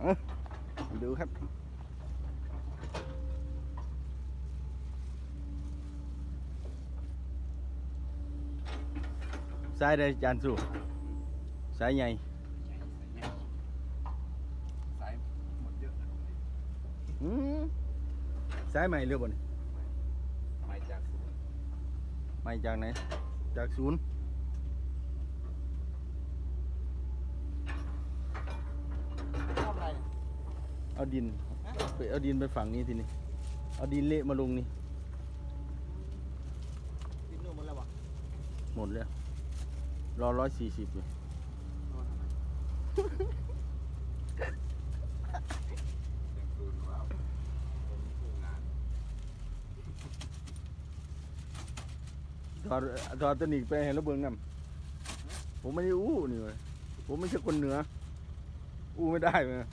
เอ้าดูครับสายใดจานสู้สายใหญ่สายหมดเยอะนะอืมสายใหม่เรือบนไม้จากศูนย์ใหม่จากไหนจากศูนย์ ทำอะไรเนี่ย เอาดินไปเอาดินไปฝั่งนี้ทีนี้เอาดินเละมาลงนี่ดินนู่นหมดแล้ววะหมดแล้วรอร้อยสี่สิบอยู่นอนทำไมจากศูนย์ว้าวผมคู่งานถอดถอดตะหนิกไปให้ระเบิงน้ำผมไม่ได้อู้นี่เว้ยผมไม่ใช่คนเหนืออู้ไม่ได้เลย ไม่ได้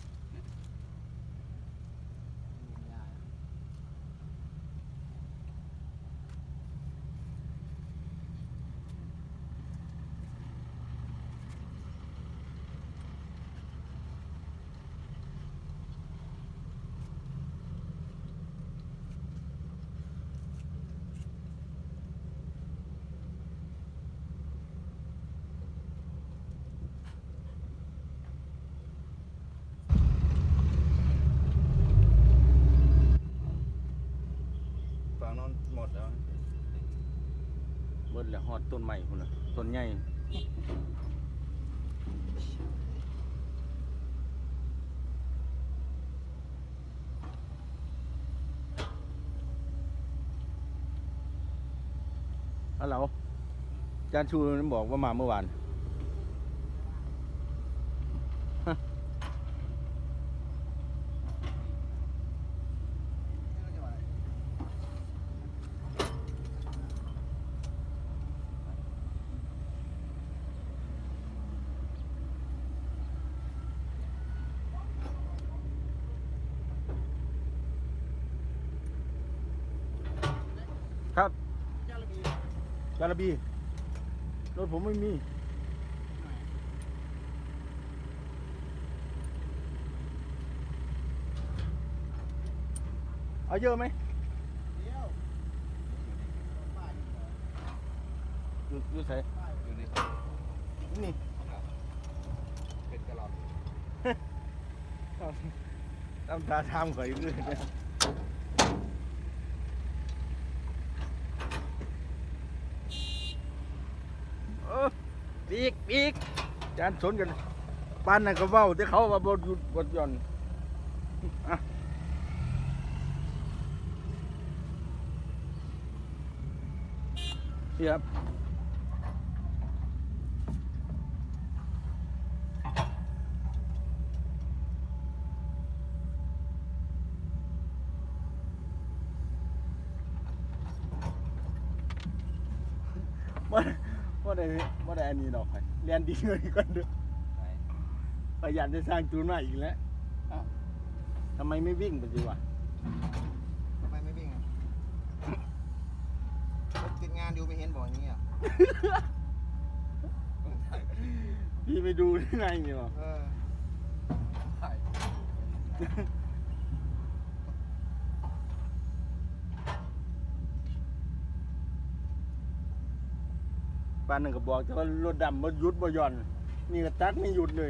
อะ ฝั่งนั้นหมดแล้ว บิดแล้วหอดต้นใหม่คนละต้นใหญ่ฮัลโหลอาจารย์ชูนั้นบอกว่ามาเมื่อวาน ไม่รู้จะว่าอะไร ครับเจ้าระบีจาระบีรถผมไม่มีเอาเยอะไหมเดี๋ยวป้ายอยู่เหรออยู่อยู่ใส่ป้ายอยู่ในนี่เป็นกระหล่ำตามตาทำข่อยอยู่เลยเนี่ยเออ ปีกปีกจานสนกันปานนั่นก็เว้าแต่เขาว่าบดหยุดบดหย่อนอะนี่ครับว่า ว่าได้ว่าได้อันนี้ดอกไปเรียนดีกว่านี้ก่อนเด้อไหนประหยัดจะสร้างจูนมาอีกแล้วอ้าวทำไมไม่วิ่งไปสิวะทำไมไม่วิ่งอะรถติดงานอยู่ไม่เห็นบอกอย่างนี้อะพี่ไปดูได้ไงเนี่ยวะ เออ ถ่าย ปานนึงก็บอกแต่ว่ารถดำมันหยุดบ่หย่อน นี่ก็ตักไม่หยุดเลย